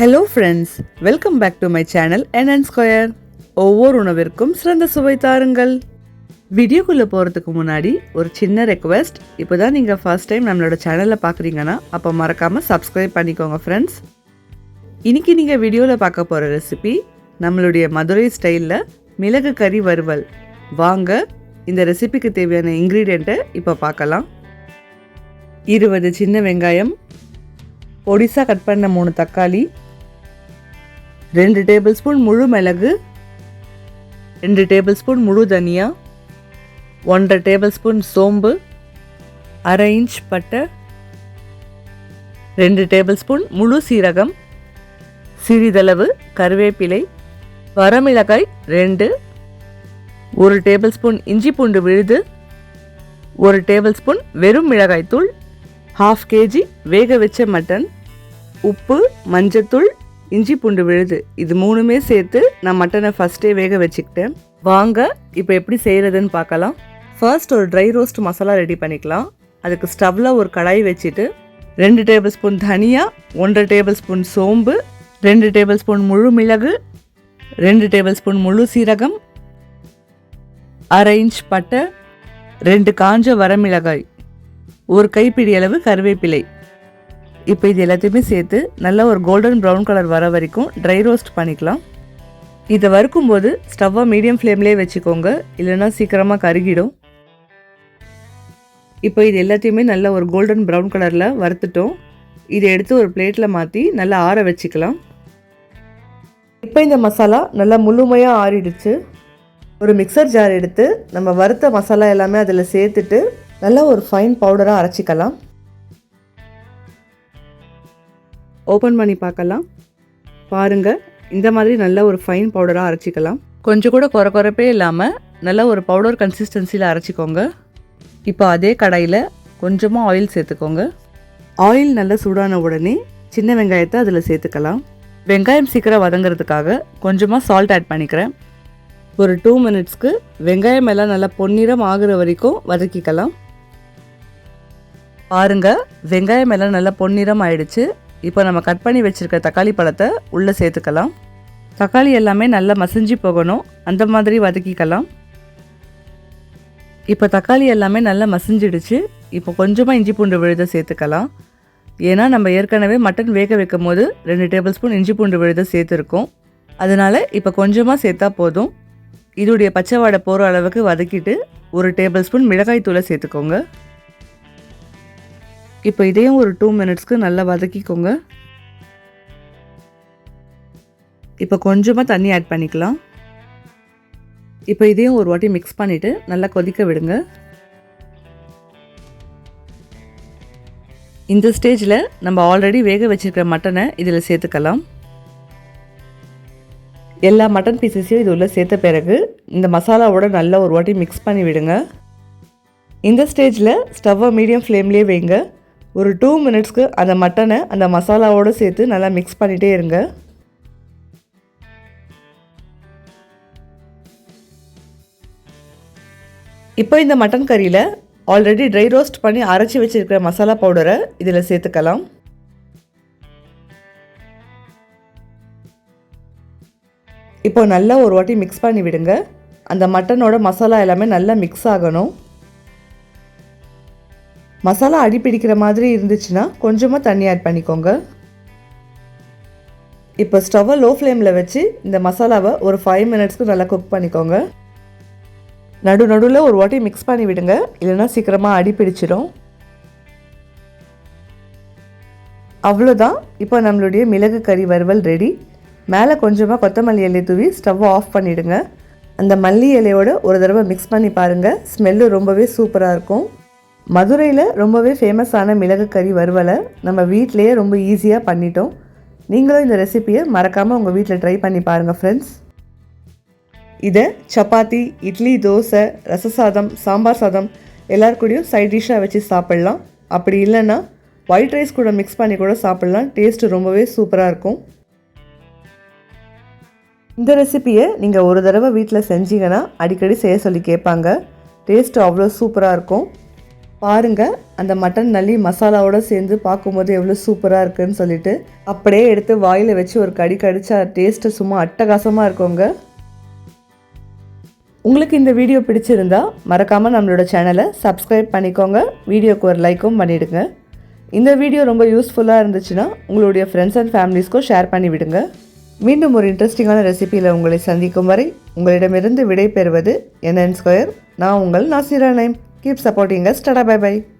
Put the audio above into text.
Hello friends welcome back to my channel N and square ஒவ்வொரு உணவிற்கும் சிறந்த சுவை தாருங்கள். வீடியோக்குள்ளே போகிறதுக்கு முன்னாடி ஒரு சின்ன ரெக்வெஸ்ட் இப்போ தான் நீங்கள் ஃபர்ஸ்ட் டைம் நம்மளோட சேனலில் பார்க்குறீங்கன்னா அப்போ மறக்காமல் சப்ஸ்கிரைப் பண்ணிக்கோங்க ஃப்ரெண்ட்ஸ் இன்னைக்கு நீங்கள் வீடியோவில் பார்க்க போகிற ரெசிபி நம்மளுடைய மதுரை ஸ்டைலில் மிளகு கறி வறுவல். வாங்க இந்த ரெசிபிக்கு தேவையான இன்க்ரீடியண்ட்டை இப்போ பார்க்கலாம். இருபது சின்ன வெங்காயம் பொடிசாக கட் பண்ண மூணு தக்காளி ரெண்டு டேபிள் ஸ்பூன் முழு மிளகு ரெண்டு டேபிள் ஸ்பூன் முழு தனியா ஒன்றரை டேபிள் ஸ்பூன் சோம்பு அரை இன்ச் பட்டை ரெண்டு டேபிள் ஸ்பூன் முழு சீரகம் சிறிதளவு கருவேப்பிலை வரமிளகாய் ரெண்டு ஒரு டேபிள் ஸ்பூன் இஞ்சி பூண்டு விழுது ஒரு டேபிள் ஸ்பூன் வெறும் மிளகாய்த்தூள் ஹாஃப் கேஜி வேக வச்ச மட்டன் உப்பு மஞ்சத்தூள் இஞ்சி பூண்டு விழுது. இது மூணுமே சேர்த்து நான் மட்டனை ஃபஸ்ட்டே வேக வச்சுக்கிட்டேன். வாங்க இப்போ எப்படி செய்கிறதுன்னு பார்க்கலாம். ஃபர்ஸ்ட் ஒரு ட்ரை ரோஸ்ட் மசாலா ரெடி பண்ணிக்கலாம். அதுக்கு ஸ்டவ்வில் ஒரு கடாய் வச்சுட்டு ரெண்டு டேபிள் ஸ்பூன் தனியா ஒன்றரை டேபிள் ஸ்பூன் சோம்பு ரெண்டு டேபிள் ஸ்பூன் முழு மிளகு ரெண்டு டேபிள் ஸ்பூன் முழு சீரகம் அரை இன்ச் பட்டை ரெண்டு காஞ்ச வரமிளகாய் ஒரு கைப்பிடி அளவு கருவேப்பிலை. இப்போ இது எல்லாத்தையுமே சேர்த்து நல்லா ஒரு கோல்டன் ப்ரௌன் கலர் வர வரைக்கும் ட்ரை ரோஸ்ட் பண்ணிக்கலாம். இதை வறுக்கும் போது ஸ்டவ்வை மீடியம் ஃப்ளேம்லேயே வச்சுக்கோங்க. இல்லைன்னா சீக்கிரமாக கருகிடும். இப்போ இது எல்லாத்தையுமே நல்லா ஒரு கோல்டன் ப்ரௌன் கலரில் வறுத்துட்டோம். இதை எடுத்து ஒரு பிளேட்டில் மாற்றி நல்லா ஆற வச்சுக்கலாம். இப்போ இந்த மசாலா நல்லா முழுமையாக ஆறிடுச்சு. ஒரு மிக்சர் ஜார் எடுத்து நம்ம வறுத்த மசாலா எல்லாமே அதில் சேர்த்துட்டு நல்லா ஒரு ஃபைன் பவுடராக அரைச்சிக்கலாம். ஓப்பன் பண்ணி பார்க்கலாம். பாருங்கள் இந்த மாதிரி நல்ல ஒரு ஃபைன் பவுடராக அரைச்சிக்கலாம். கொஞ்சம் கூட குறை குறைப்பே இல்லாமல் நல்ல ஒரு பவுடர் கன்சிஸ்டன்சியில் அரைச்சிக்கோங்க. இப்போ அதே கடாயில் கொஞ்சமாக ஆயில் சேர்த்துக்கோங்க. ஆயில் நல்லா சூடான உடனே சின்ன வெங்காயத்தை அதில் சேர்த்துக்கலாம். வெங்காயம் சீக்கிரம் வதங்கிறதுக்காக கொஞ்சமாக சால்ட் ஆட் பண்ணிக்கிறேன். ஒரு டூ மினிட்ஸ்க்கு வெங்காயம் எல்லாம் நல்லா பொன்னிறம் ஆகுற வரைக்கும் வதக்கிக்கலாம். பாருங்க வெங்காயம் எல்லாம் நல்லா பொன்னிறம் ஆயிடுச்சு. இப்போ நம்ம கட் பண்ணி வச்சுருக்க தக்காளி பழத்தை உள்ளே சேர்த்துக்கலாம். தக்காளி எல்லாமே நல்லா மசிஞ்சு போகணும். அந்த மாதிரி வதக்கிக்கலாம். இப்போ தக்காளி எல்லாமே நல்லா மசிஞ்சிடுச்சு. இப்போ கொஞ்சமாக இஞ்சி பூண்டு விழுத சேர்த்துக்கலாம். ஏன்னா நம்ம ஏற்கனவே மட்டன் வேக வைக்கும் போது ரெண்டு டேபிள் ஸ்பூன் இஞ்சி பூண்டு விழுத சேர்த்துருக்கோம். அதனால் இப்போ கொஞ்சமாக சேர்த்தா போதும். இதோடைய பச்சை வாடை போகிற அளவுக்கு வதக்கிட்டு ஒரு டேபிள் ஸ்பூன் மிளகாய் தூளை சேர்த்துக்கோங்க. இப்போ இதையும் ஒரு டூ மினிட்ஸ்க்கு நல்லா வதக்கிக்கோங்க. இப்போ கொஞ்சமாக தண்ணி ஆட் பண்ணிக்கலாம். இப்போ இதையும் ஒரு வாட்டி மிக்ஸ் பண்ணிவிட்டு நல்லா கொதிக்க விடுங்க. இந்த ஸ்டேஜில் நம்ம ஆல்ரெடி வேக வச்சுருக்கிற மட்டனை இதில் சேர்த்துக்கலாம். எல்லா மட்டன் பீசஸையும் இது உள்ளே சேர்த்த பிறகு இந்த மசாலாவோட நல்லா ஒரு வாட்டி மிக்ஸ் பண்ணி விடுங்க. இந்த ஸ்டேஜில் ஸ்டவ்வை மீடியம் ஃப்ளேம்லேயே வைங்க. ஒரு டூ மினிட்ஸ்க்கு அந்த மட்டனை அந்த மசாலாவோடு சேர்த்து நல்லா மிக்ஸ் பண்ணிகிட்டே இருங்க. இப்போ இந்த மட்டன் கறியில் ஆல்ரெடி ட்ரை ரோஸ்ட் பண்ணி அரைச்சி வச்சுருக்கிற மசாலா பவுடரை இதில் சேர்த்துக்கலாம். இப்போ நல்லா ஒரு வாட்டி மிக்ஸ் பண்ணி விடுங்க. அந்த மட்டனோட மசாலா எல்லாமே நல்லா மிக்ஸ் ஆகணும். மசாலா அடி பிடிக்கிற மாதிரி இருந்துச்சுன்னா கொஞ்சமாக தண்ணி ஆட் பண்ணிக்கோங்க. இப்போ ஸ்டவ்வை லோ ஃப்ளேமில் வச்சு இந்த மசாலாவை ஒரு ஃபைவ் மினிட்ஸ்க்கு நல்லா குக் பண்ணிக்கோங்க. நடு நடுவில் ஒரு வாட்டி மிக்ஸ் பண்ணி விடுங்க. இல்லைன்னா சீக்கிரமாக அடி பிடிச்சிடும் அவ்வளோதான் இப்போ நம்மளுடைய மிளகு கறி வறுவல் ரெடி மேலே கொஞ்சமாக கொத்தமல்லி இலை தூவி ஸ்டவ்வை ஆஃப் பண்ணிவிடுங்க அந்த மல்லி இலையோட ஒரு தடவை மிக்ஸ் பண்ணி பாருங்கள் ஸ்மெல்லு ரொம்பவே சூப்பராக இருக்கும். மதுரையில் ரொம்பவே ஃபேமஸான மிளகு கறி வறுவலை நம்ம வீட்டிலையே ரொம்ப ஈஸியாக பண்ணிட்டோம். நீங்களும் இந்த ரெசிப்பியை மறக்காமல் உங்கள் வீட்டில் ட்ரை பண்ணி பாருங்கள் ஃப்ரெண்ட்ஸ் இதை சப்பாத்தி இட்லி தோசை ரச சாதம் சாம்பார் சாதம் எல்லார் கூடயும் சைட் டிஷ்ஷாக வச்சு சாப்பிட்லாம். அப்படி இல்லைன்னா ஒயிட் ரைஸ் கூட மிக்ஸ் பண்ணி கூட சாப்பிட்லாம். டேஸ்ட்டு ரொம்பவே சூப்பராக இருக்கும். இந்த ரெசிப்பியை நீங்கள் ஒரு தடவை வீட்டில் செஞ்சீங்கன்னா அடிக்கடி செய்ய சொல்லி கேட்பாங்க. டேஸ்ட்டு அவ்வளோ சூப்பராக இருக்கும். பாருங்கள் அந்த மட்டன் நல்லி மசாலாவோடு சேர்ந்து பார்க்கும்போது எவ்வளோ சூப்பராக இருக்குன்னு சொல்லிட்டு அப்படியே எடுத்து வாயில் வச்சு ஒரு கடி கடிச்சா டேஸ்ட்டு சும்மா அட்டகாசமாக இருக்குங்க. உங்களுக்கு இந்த வீடியோ பிடிச்சிருந்தா மறக்காமல் நம்மளோட சேனலை சப்ஸ்கிரைப் பண்ணிக்கோங்க. வீடியோக்கு ஒரு லைக்கும் பண்ணிவிடுங்க இந்த வீடியோ ரொம்ப யூஸ்ஃபுல்லாக இருந்துச்சுன்னா உங்களுடைய ஃப்ரெண்ட்ஸ் அண்ட் ஃபேமிலிஸ்க்கும் ஷேர் பண்ணி விடுங்க மீண்டும் ஒரு இன்ட்ரெஸ்டிங்கான ரெசிபியில் உங்களை சந்திக்கும் வரை உங்களிடமிருந்து விடை பெறுவது என்என் ஸ்கொயர் நான் உங்கள் Nasira Naim Keep supporting us. Tada, bye bye.